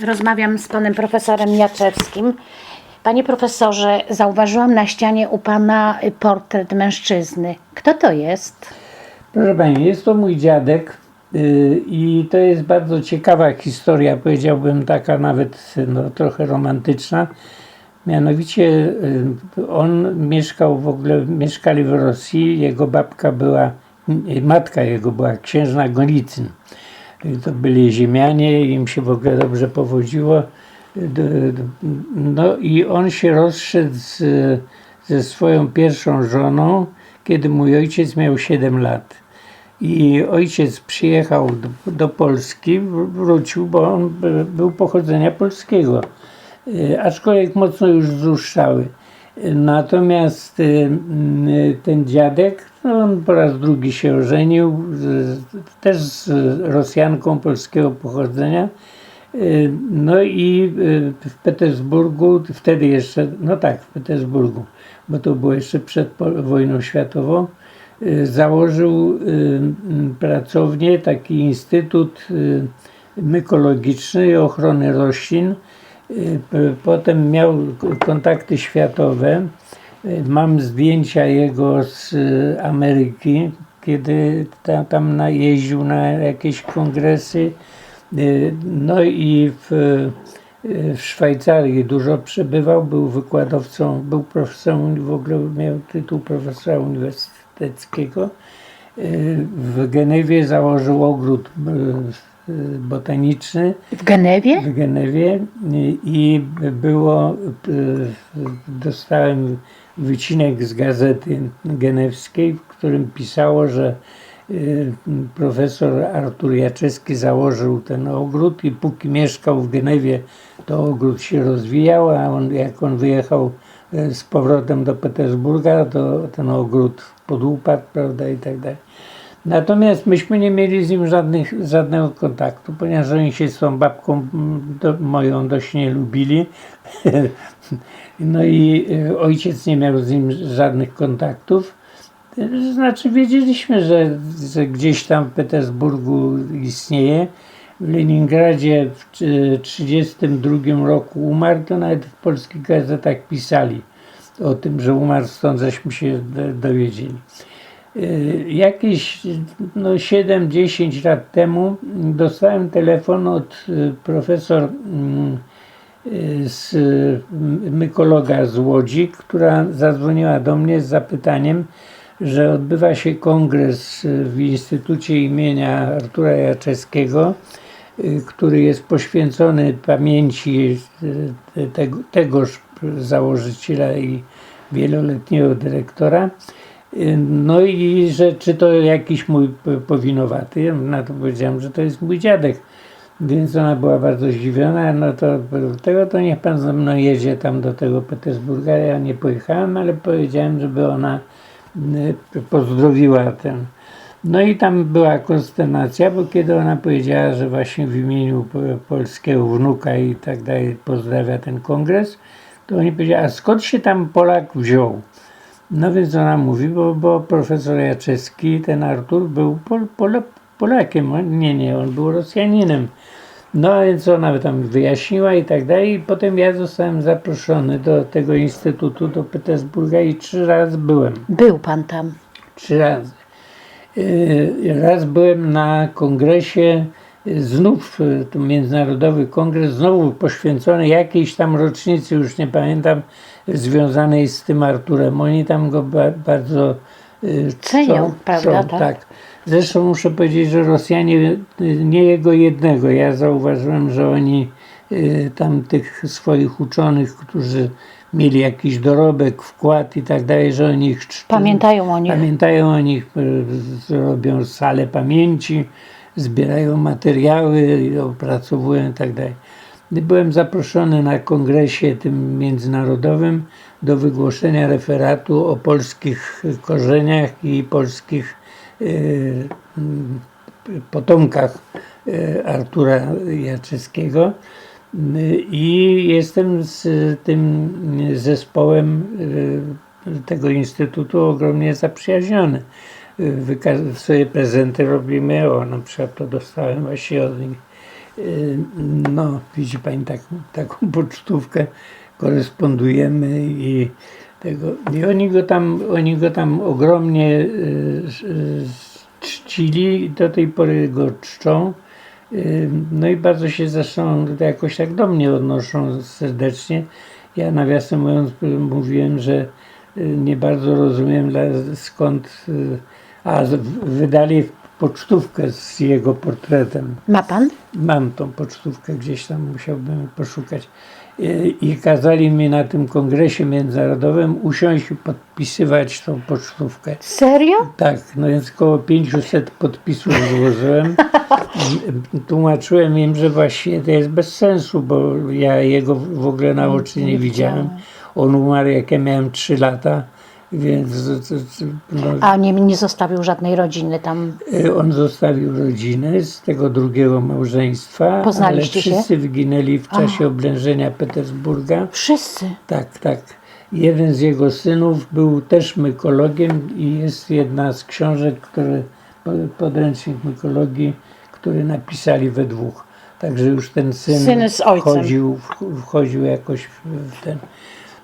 Rozmawiam z panem profesorem Jaczewskim. Panie profesorze, zauważyłam na ścianie u pana y, portret mężczyzny. Kto to jest? Proszę Pani, jest to mój dziadek yy, i to jest bardzo ciekawa historia, powiedziałbym taka nawet no, trochę romantyczna. Mianowicie yy, on mieszkał w ogóle, mieszkali w Rosji, jego babka była, yy, matka jego była księżna Golicyn. To byli ziemianie, im się w ogóle dobrze powodziło. No i on się rozszedł z, ze swoją pierwszą żoną, kiedy mój ojciec miał 7 lat. I ojciec przyjechał do, do Polski, wr- wrócił, bo on by- był pochodzenia polskiego, E, aczkolwiek mocno już zruszczały. E, Natomiast e, ten dziadek, on po raz drugi się ożenił, też z Rosjanką polskiego pochodzenia. E, No i e, w Petersburgu, wtedy jeszcze, no tak, w Petersburgu, bo to było jeszcze przed wojną światową, y, założył y, pracownię, taki instytut y, mykologiczny i ochrony roślin. Y, Potem miał kontakty światowe. Mam zdjęcia jego z y, Ameryki, kiedy tam, tam na- jeździł na jakieś kongresy. Y, No i w, y, w Szwajcarii dużo przebywał, był wykładowcą, był profesorem, w ogóle miał tytuł profesora uniwersyteckiego. W Genewie założył ogród botaniczny W Genewie? w Genewie i- było, dostałem wycinek z gazety genewskiej, w którym pisało, że y, profesor Artur Jaczewski założył ten ogród i póki mieszkał w Genewie, to ogród się rozwijał, a on, jak on wyjechał y, z powrotem do Petersburga, to ten ogród podupadł, prawda, i tak dalej. Natomiast myśmy nie mieli z nim żadnych, żadnego kontaktu, ponieważ oni się z tą babką mm, do, moją dość nie lubili. No i y, ojciec nie miał z nim żadnych kontaktów. Znaczy wiedzieliśmy, że, że gdzieś tam w Petersburgu istnieje. W Leningradzie w 1932 roku umarł, to nawet w polskich gazetach pisali o tym, że umarł, stąd żeśmy się do- dowiedzieli. Y, Jakieś no, 7-10 lat temu dostałem telefon od y, profesor mm, y, z mykologa z Łodzi, która zadzwoniła do mnie z zapytaniem, że odbywa się kongres w Instytucie imienia Artura Jaczewskiego, y, który jest poświęcony pamięci tego, tegoż założyciela i wieloletniego dyrektora. No i że czy to jakiś mój powinowaty? Ja na to powiedziałem, że to jest mój dziadek. Więc ona była bardzo zdziwiona, no to tego to niech pan ze mną jedzie tam do tego Petersburga. Ja nie pojechałem, ale powiedziałem, żeby ona y, pozdrowiła ten. No i tam była konsternacja, bo kiedy ona powiedziała, że właśnie w imieniu po- polskiego wnuka i tak dalej pozdrawia ten kongres, to oni powiedzieli, a skąd się tam Polak wziął? No więc ona mówi, bo, bo profesor Jaczewski, ten Artur, był Pol, Pol, Polakiem. Nie, nie, on był Rosjaninem. No więc ona tam wyjaśniła i tak dalej. I potem ja zostałem zaproszony do tego instytutu, do Petersburga i trzy razy byłem. Był pan tam. Trzy razy. Yy, Raz byłem na kongresie, znów to międzynarodowy kongres, znowu poświęcony jakiejś tam rocznicy, już nie pamiętam, związanej z tym Arturem. Oni tam go ba bardzo yy, Cenią, prawda, czczą, tak? tak. Zresztą muszę powiedzieć, że Rosjanie, yy, nie jego jednego, ja zauważyłem, że oni tam tych swoich uczonych, którzy mieli jakiś dorobek, wkład i tak dalej, że oni ich. Pamiętają o nich. Pamiętają o nich, y, robią salę pamięci, zbierają materiały, opracowują i tak. Byłem zaproszony na kongresie tym międzynarodowym do wygłoszenia referatu o polskich korzeniach i polskich y, potomkach y, Artura Jaczewskiego. Y, I jestem z tym zespołem y, tego instytutu ogromnie zaprzyjaźniony. Swoje prezenty robimy, o na przykład to dostałem właśnie od nich y, no widzi pani tak, taką pocztówkę, korespondujemy i tego. I oni go tam, oni go tam ogromnie y, czcili do tej pory go czczą. Y, No i bardzo się zresztą jakoś tak do mnie odnoszą serdecznie. Ja nawiasem mówiąc mówiłem, że nie bardzo rozumiem skąd, a z- wydali pocztówkę z jego portretem. Ma pan? Mam tą pocztówkę gdzieś tam, musiałbym poszukać. I, I kazali mi na tym kongresie międzynarodowym usiąść i podpisywać tą pocztówkę. Serio? Tak, no więc około 500 podpisów złożyłem. Tłumaczyłem im, że właściwie to jest bez sensu, bo ja jego w ogóle na oczy nie widziałem. On umarł jak ja miałem 3 lata, więc no, A nie, nie zostawił żadnej rodziny tam. Y, On zostawił rodzinę z tego drugiego małżeństwa, ale Poznaliście się? wszyscy wyginęli w czasie oblężenia Petersburga. Wszyscy. Tak, tak. Jeden z jego synów był też mykologiem i jest jedna z książek, które, po- podręcznik mykologii, który napisali we dwóch. Także już ten syn, Syn z ojcem. wchodził, wchodził jakoś w ten.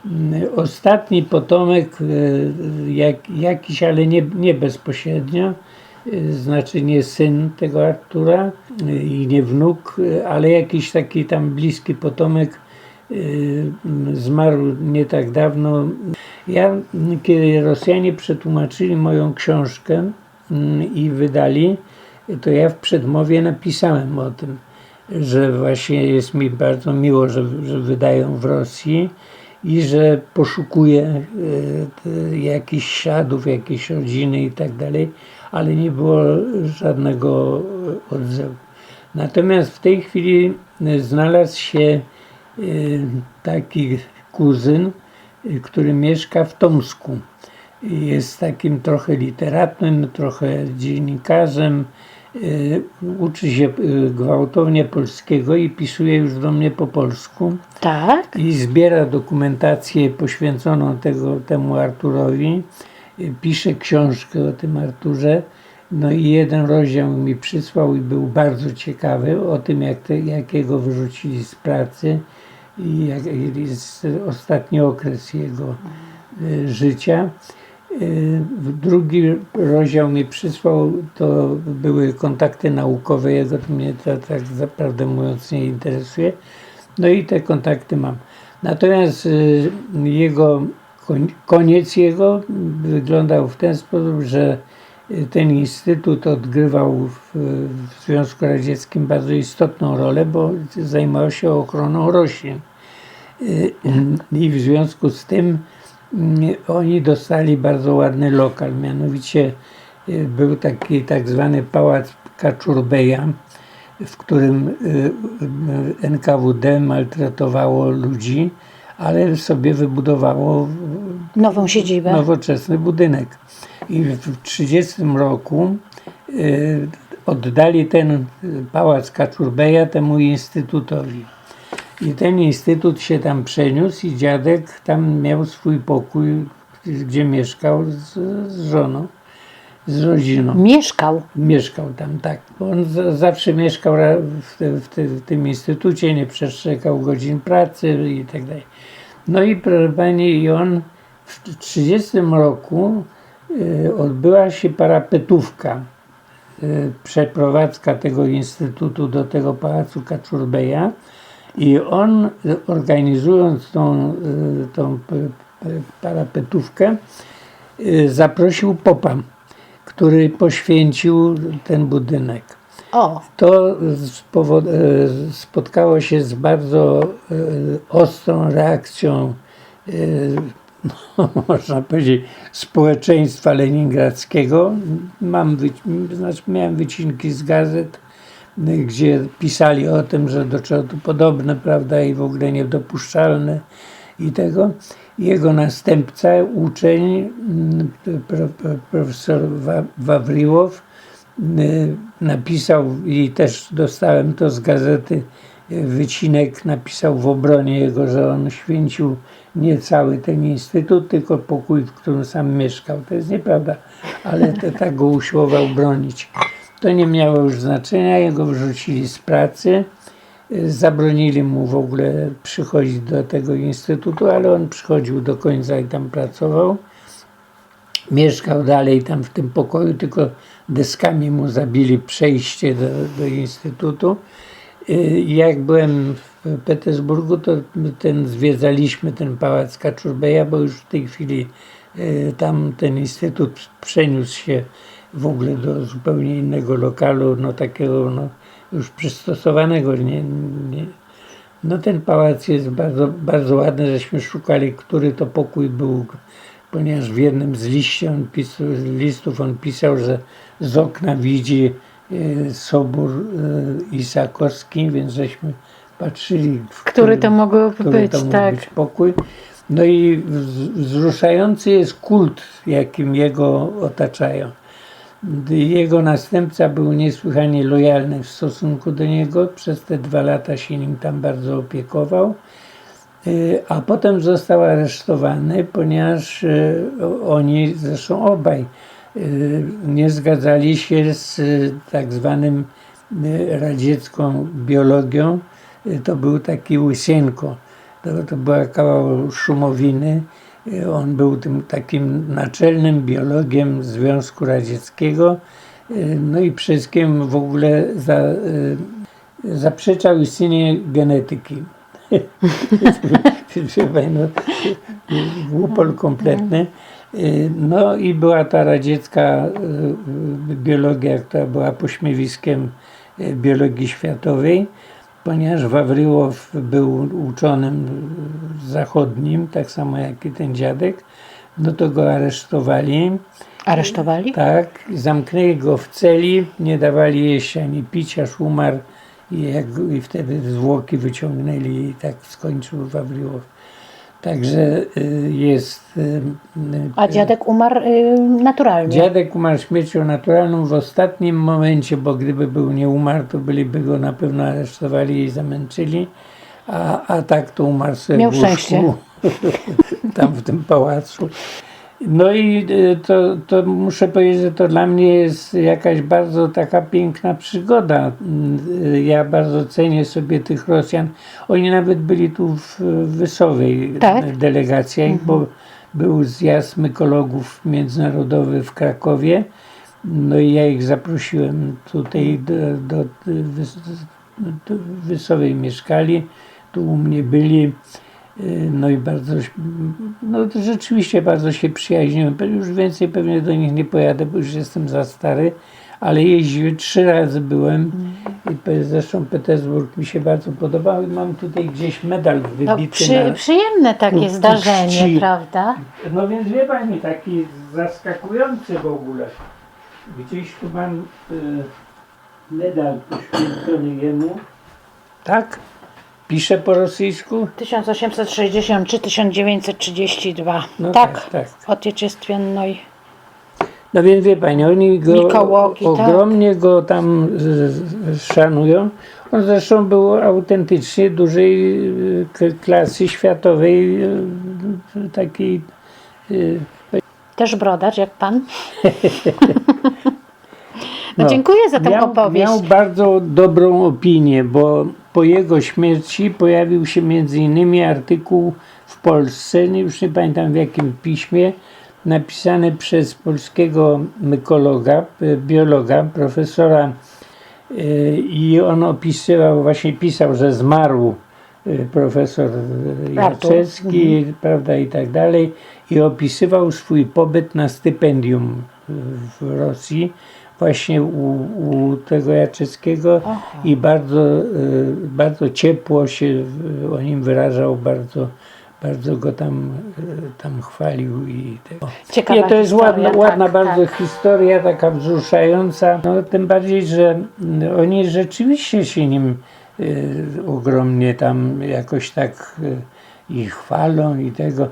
Mm, Ostatni potomek, e, jak, jakiś, ale nie, nie bezpośrednio, e, znaczy nie syn tego Artura e, i nie wnuk, ale jakiś taki tam bliski potomek zmarł nie tak dawno. Ja, kiedy Rosjanie przetłumaczyli moją książkę m, i wydali, to ja w przedmowie napisałem o tym, że właśnie jest mi bardzo miło, że, że wydają w Rosji i że poszukuję e, jakichś śladów, jakiejś rodziny i tak dalej, ale nie było żadnego odzewu. Natomiast w tej chwili e, znalazł się e, taki kuzyn, który mieszka w Tomsku. Jest takim trochę literatem, trochę dziennikarzem. E, Uczy się e, gwałtownie polskiego i pisuje już do mnie po polsku Tak? i zbiera dokumentację poświęconą tego, temu Arturowi. Y, Pisze książkę o tym Arturze. No i jeden rozdział mi przysłał i był bardzo ciekawy o tym, jak, te, jak jego wyrzucili z pracy i jak jest ostatni okres jego życia. Y, Drugi rozdział mi przysłał, to były kontakty naukowe jego, to mnie to tak naprawdę mówiąc nie interesuje. No i te kontakty mam. Natomiast y, jego koniec jego wyglądał w ten sposób, że y, ten instytut odgrywał w, w Związku Radzieckim bardzo istotną rolę, bo zajmował się ochroną roślin. I w związku z tym oni dostali bardzo ładny lokal, mianowicie y, był taki tak zwany pałac Kaczurbeja, w którym y, y, NKWD maltretowało ludzi, ale sobie wybudowało Nową siedzibę. nowoczesny budynek. I w 1930 roku oddali ten pałac Kaczurbeja temu instytutowi. I ten instytut się tam przeniósł i dziadek tam miał swój pokój, gdzie mieszkał z, z żoną, z rodziną. Mieszkał. Mieszkał tam, tak. On z, zawsze mieszkał w, te, w, te, w tym instytucie, nie przestrzegał godzin pracy i tak dalej. No i proszę pani, i on w 1930 roku y, odbyła się parapetówka, y, przeprowadzka tego instytutu do tego pałacu Kaczurbeja i on organizując tą, y, tą parapetówkę y, zaprosił popa, który poświęcił ten budynek. O, To e, spotkało się z bardzo e, ostrą reakcją, e, no, można powiedzieć, społeczeństwa leningradzkiego. Mam znaczy miałem wycinki z gazet, e, gdzie pisali o tym, że do czego to podobne, prawda, i w ogóle niedopuszczalne i tego. Jego następca, uczeń, mm, pro, pro, profesor Wa- Wawriłow, y, napisał i też dostałem to z gazety y, wycinek, napisał w obronie jego, że on święcił nie cały ten instytut, tylko pokój, w którym sam mieszkał. To jest nieprawda, ale te, tak go usiłował bronić. To nie miało już znaczenia, jego wyrzucili z pracy. Zabronili mu w ogóle przychodzić do tego instytutu, ale on przychodził do końca i tam pracował. Mieszkał dalej tam w tym pokoju, tylko deskami mu zabili przejście do, do instytutu. Y, Jak byłem w Petersburgu, to ten zwiedzaliśmy ten pałac Kaczurbeja, bo już w tej chwili y, tam ten instytut przeniósł się w ogóle do zupełnie innego lokalu, no takiego no, już przystosowanego. Nie, nie. No ten pałac jest bardzo, bardzo ładny, żeśmy szukali, który to pokój był, ponieważ w jednym z liści on pis, listów on pisał, że z okna widzi e, sobór e, Isakowski, więc żeśmy patrzyli, w Który to mógł który być, to mógł tak. być pokój. No i wz- wzruszający jest kult, jakim jego otaczają. Jego następca był niesłychanie lojalny w stosunku do niego, przez te dwa lata się nim tam bardzo opiekował, Y, a potem został aresztowany, ponieważ y, oni, zresztą obaj, y, nie zgadzali się z tak zwanym radziecką biologią. To był taki Łysienko, to, to była kawał szumowiny. Y, On był tym takim naczelnym biologiem Związku Radzieckiego. Y, No i wszystkim w ogóle za, y, zaprzeczał istnienie genetyki. No, głupol kompletny. No i była ta radziecka biologia, która była pośmiewiskiem biologii światowej, ponieważ Wawryłow był uczonym zachodnim, tak samo jak i ten dziadek, no to go aresztowali. Aresztowali? Tak, zamknęli go w celi, nie dawali jeść ani pić, aż umarł i, jak, i wtedy zwłoki wyciągnęli i tak skończył Wawryłow. Także y, jest... y, y, A dziadek umarł naturalnie. Dziadek umarł śmiercią naturalną w ostatnim momencie, bo gdyby był nie umarł, to byliby go na pewno aresztowali i zamęczyli, a, a tak to umarł sobie Miał w łóżku, szczęście. tam w tym pałacu. No i y, to, to muszę powiedzieć, że to dla mnie jest jakaś bardzo taka piękna przygoda. Y, Ja bardzo cenię sobie tych Rosjan. Oni nawet byli tu w Wysowej Tak? delegacja, bo był zjazd mykologów międzynarodowy w Krakowie. No i ja ich zaprosiłem tutaj do, do, do Wysowej mieszkali, tu u mnie byli. No i bardzo, no to rzeczywiście bardzo się przyjaźniłem. Już więcej pewnie do nich nie pojadę, bo już jestem za stary, ale jeździłem, trzy razy byłem. I zresztą Petersburg mi się bardzo podobał i mam tutaj gdzieś medal No, wybity przy, na... przyjemne takie u- zdarzenie, prawda? No więc wie pani, taki zaskakujący w ogóle. Gdzieś tu mam y, medal poświęcony jemu. Tak? pisze po rosyjsku? 1863-1932. No tak, tak. tak. Otyczystwiennej. No więc wie pani, oni go Mikołogi, tak. ogromnie tak. go tam szanują. On zresztą był autentycznie dużej e, klasy światowej, e, takiej. E, Też brodacz jak pan. No, no, dziękuję za tę opowieść. Miał bardzo dobrą opinię, bo po jego śmierci pojawił się między innymi artykuł w Polsce, nie- już nie pamiętam w jakim piśmie, napisany przez polskiego mykologa, e, biologa, profesora e, i on opisywał, właśnie pisał, że zmarł e, profesor Artur. Jaczewski, prawda, i tak dalej i opisywał swój pobyt na stypendium w Rosji właśnie u, u tego Jaczewskiego i bardzo, e, bardzo ciepło się o nim wyrażał, bardzo, bardzo go tam, e, tam chwalił i tego. Ciekawa Nie, to jest historia, ładna, ładna tak, bardzo tak. historia, taka wzruszająca. No, tym bardziej, że mm, oni rzeczywiście się nim y, ogromnie tam jakoś tak y, i chwalą i tego.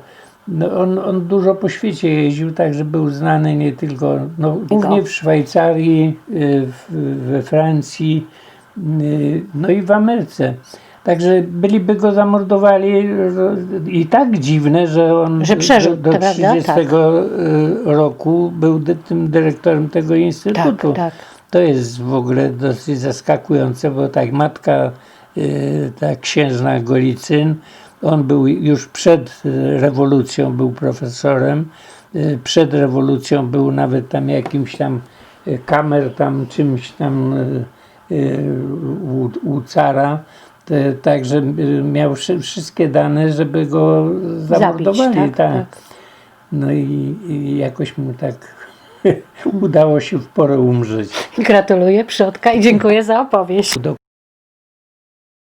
No, on, on dużo po świecie jeździł, tak że był znany nie tylko, no, głównie w Szwajcarii, y, w, we Francji, y, no i w Ameryce. Także byliby go zamordowali i tak dziwne, że on Że przeżył, do, do prawda? 30 Tak. y, roku był tym dyrektorem tego Tak, instytutu. tak. To jest w ogóle dosyć zaskakujące, bo tak matka, ta księżna Golicyn, on był już przed y, rewolucją, był profesorem, y, przed rewolucją był nawet tam jakimś tam y, kamer, tam czymś tam u, u cara, Także miał wszy- wszystkie dane, żeby go zamordowali. tak, tak. tak. No i, i jakoś mu tak udało się w porę umrzeć. Gratuluję przodka i dziękuję za opowieść.